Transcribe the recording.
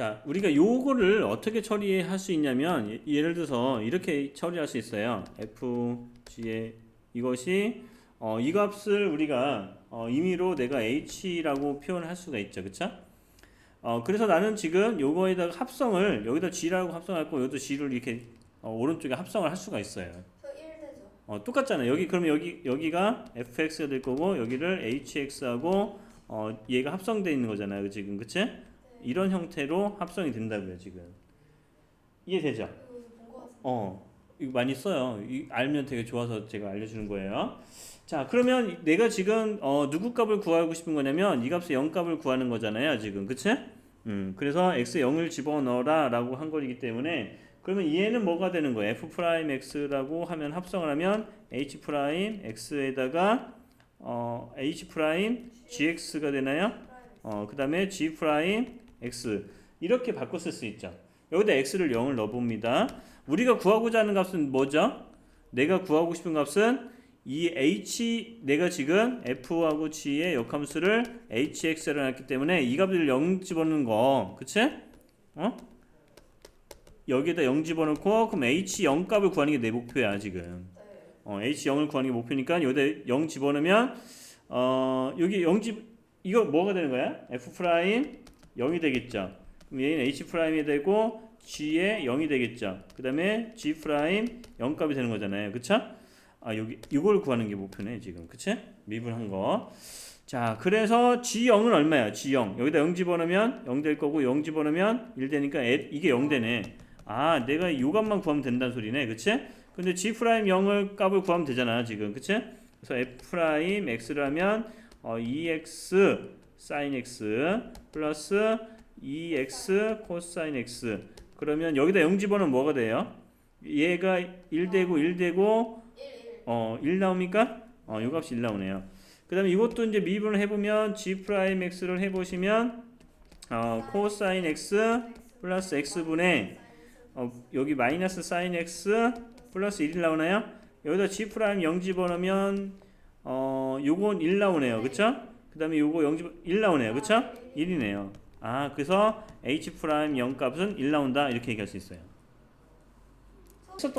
자, 우리가 요거를 어떻게 처리할 수 있냐면 예- 예를 들어서 이렇게 처리할 수 있어요. fg의 이것이 어, 이 값을 우리가 어, 임의로 내가 h라고 표현할 수가 있죠. 그쵸? 어, 그래서 나는 지금 요거에다가 합성을 여기다 g라고 합성할 거 여기도 g를 이렇게 어, 오른쪽에 합성을 할 수가 있어요. 저 1되죠. 어, 똑같잖아요. 여기 그러면 여기 여기가 fx가 될 거고 여기를 hx하고 어, 얘가 합성돼 있는 거잖아요. 지금 그치? 이런 형태로 합성이 된다고요. 지금 이해되죠? 어, 이거 많이 써요. 이, 알면 되게 좋아서 제가 알려주는 거예요. 자, 그러면 내가 지금 어, 누구 값을 구하고 싶은 거냐면 이 값의 0 값을 구하는 거잖아요. 지금 그치? 음, 그래서 x 0을 집어넣어라 라고 한 거이기 때문에 그러면 얘는 뭐가 되는 거예요? f 프라임 x라고 하면 합성을 하면 h 프라임 x에다가 어, h 프라임 gx가 되나요? 어, 그 다음에 g x 이렇게 바꿔 쓸 수 있죠. 여기다 x를 0을 넣어봅니다. 우리가 구하고자 하는 값은 뭐죠? 내가 구하고 싶은 값은 이 h 내가 지금 f하고 g의 역함수를 hx로 놨기 때문에 이 값을 0 집어넣는 거, 그치? 어? 여기에다 0 집어넣고 그럼 h 0 값을 구하는 게 내 목표야 지금. 네. 어, h 0을 구하는 게 목표니까 여기다 0 집어넣으면 어, 여기 0 집 이거 뭐가 되는 거야? f 프라임 0이 되겠죠. 그럼 얘는 h 프라임이 되고 g의 0이 되겠죠. 그 다음에 g 프라임 0 값이 되는 거잖아요. 그쵸? 아, 여기 이걸 구하는 게 목표네, 지금. 그치? 미분한 거. 자, 그래서 g0은 얼마야? g0. 여기다 0 집어넣으면 0 될 거고 0 집어넣으면 1 되니까 애- 이게 0 되네. 아, 내가 요 값만 구하면 된다는 소리네. 그치? 근데 g 프라임 0을 값을 구하면 되잖아, 지금. 그치? 그래서 f 프라임 x를 하면 어, 2x sin x 플러스 2x 코사인 x 그러면 여기다 0 집어넣으면 뭐가 돼요? 얘가 1 되고 1 되고 1, 1. 어, 1 나옵니까? 어, 요 값이 1 나오네요. 그 다음에 이것도 이제 미분을 해보면 g 프라임 x를 해보시면 어, 코사인 x 플러스 x분의 어, 여기 마이너스 사인 x 플러스 1이 나오나요? 여기다 g 프라임 0 집어넣으면 어, 요건 1 나오네요. 그쵸? 그 다음에 요거 0 집어 1 나오네요. 그쵸? 1이네요. 아, 그래서 h 프라임 0 값은 1 나온다. 이렇게 얘기할 수 있어요.